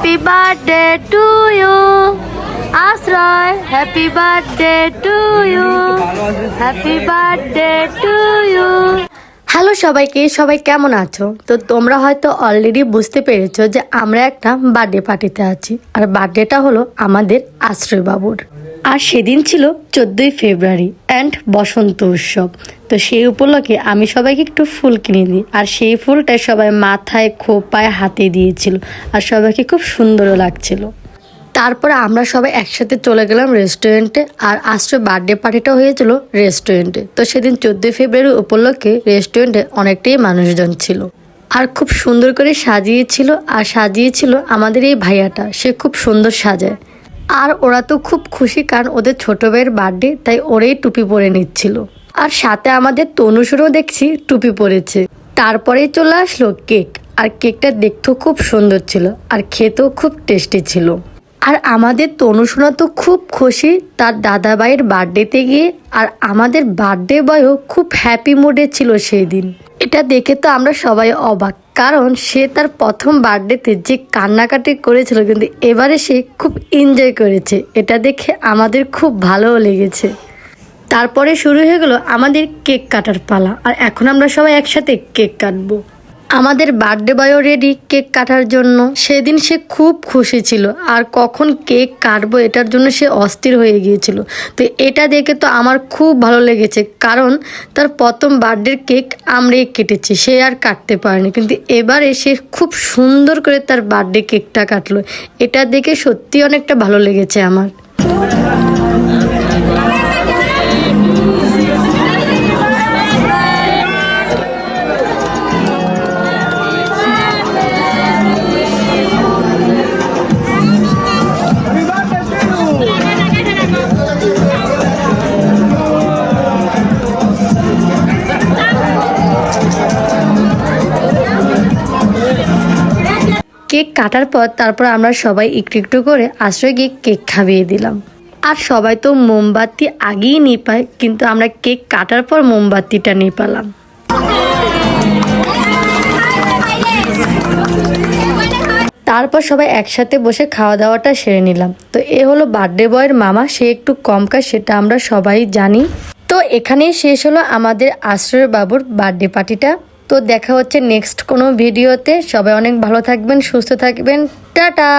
Birthday to you Ashroy happy birthday to you happy birthday to you hello সবাইকে, সবাই কেমন আছো? তো তোমরা হয়তো অলরেডি বুঝতে পেরেছ যে আমরা একটা বার্থডে পার্টিতে আছি। আর বার্থডেটা হলো আমাদের আশ্রয় বাবুর আর সেদিন ছিল চোদ্দোই ফেব্রুয়ারি অ্যান্ড বসন্ত উৎসব। তো সেই উপলক্ষে আমি সবাইকে একটু ফুল কিনে দিই। আর সেই ফুলটা সবাই মাথায়, খোপায়, হাতে দিয়েছিল। আর সবাইকে খুব সুন্দরও লাগছিল। তারপরে আমরা সবাই একসাথে চলে গেলাম রেস্টুরেন্টে। আর আশ্রয় বার্থডে পার্টিটা হয়েছিল রেস্টুরেন্টে। তো সেদিন চোদ্দোই ফেব্রুয়ারি উপলক্ষে রেস্টুরেন্টে অনেকটাই মানুষজন ছিল। আর খুব সুন্দর করে সাজিয়েছিল। আর সাজিয়েছিল আমাদের এই ভাইয়াটা। সে খুব সুন্দর সাজায়। আর ওরা তো খুব খুশি কারণ ওদের ছোটো ভাইয়ের বার্থডে তাই ওরেই টুপি পরে নিচ্ছিল। আর সাথে আমাদের তনুসুরও দেখছি টুপি পরেছে। তারপরেই চলে আসলো কেক। আর কেকটা দেখতেও খুব সুন্দর ছিল আর খেতেও খুব টেস্টি ছিল। আর আমাদের তনুসোনা তো খুব খুশি তার দাদাভাইয়ের বার্থডেতে গিয়ে। আর আমাদের বার্থডে বয়ও খুব হ্যাপি মুডে ছিল সেই দিন। এটা দেখে তো আমরা সবাই অবাক, কারণ সে তার প্রথম বার্থডেতে যে কান্নাকাটি করেছিল কিন্তু এবারে সে খুব এনজয় করেছে। এটা দেখে আমাদের খুব ভালোও লেগেছে। তারপরে শুরু হয়ে গেল আমাদের কেক কাটার পালা। আর এখন আমরা সবাই একসাথে কেক কাটবো। আমাদের বার্থডে বয়ও রেডি কেক কাটার জন্য। সেদিন সে খুব খুশি ছিল। আর কখন কেক কাটবো এটার জন্য সে অস্থির হয়ে গিয়েছিল। তো এটা দেখে তো আমার খুব ভালো লেগেছে। কারণ তার প্রথম বার্থডের কেক আমরাই কেটেছি। সে আর কাটতে পারেনি। কিন্তু এবারে সে খুব সুন্দর করে তার বার্থডে কেকটা কাটলো। এটা দেখে সত্যি অনেকটা ভালো লেগেছে আমার। কেক কাটার পর তারপর আমরা সবাই একটু একটু করে আশ্রয় গিয়ে কেক খাইয়ে দিলাম। আর সবাই তো মোমবাতি আগেই নিয়ে পায়, কিন্তু আমরা কেক কাটার পর মোমবাতিটা নিয়ে পেলাম। তারপর সবাই একসাথে বসে খাওয়া দাওয়াটা সেরে নিলাম। তো এ হলো বার্থডে বয়ের মামা, সে একটু কম খায় সেটা আমরা সবাই জানি। তো এখানেই শেষ হলো আমাদের আশ্রয় বাবুর বার্থডে পার্টিটা তো দেখা হচ্ছে নেক্সট কোনো ভিডিওতে সবাই অনেক ভালো থাকবেন সুস্থ থাকবেন। টাটা!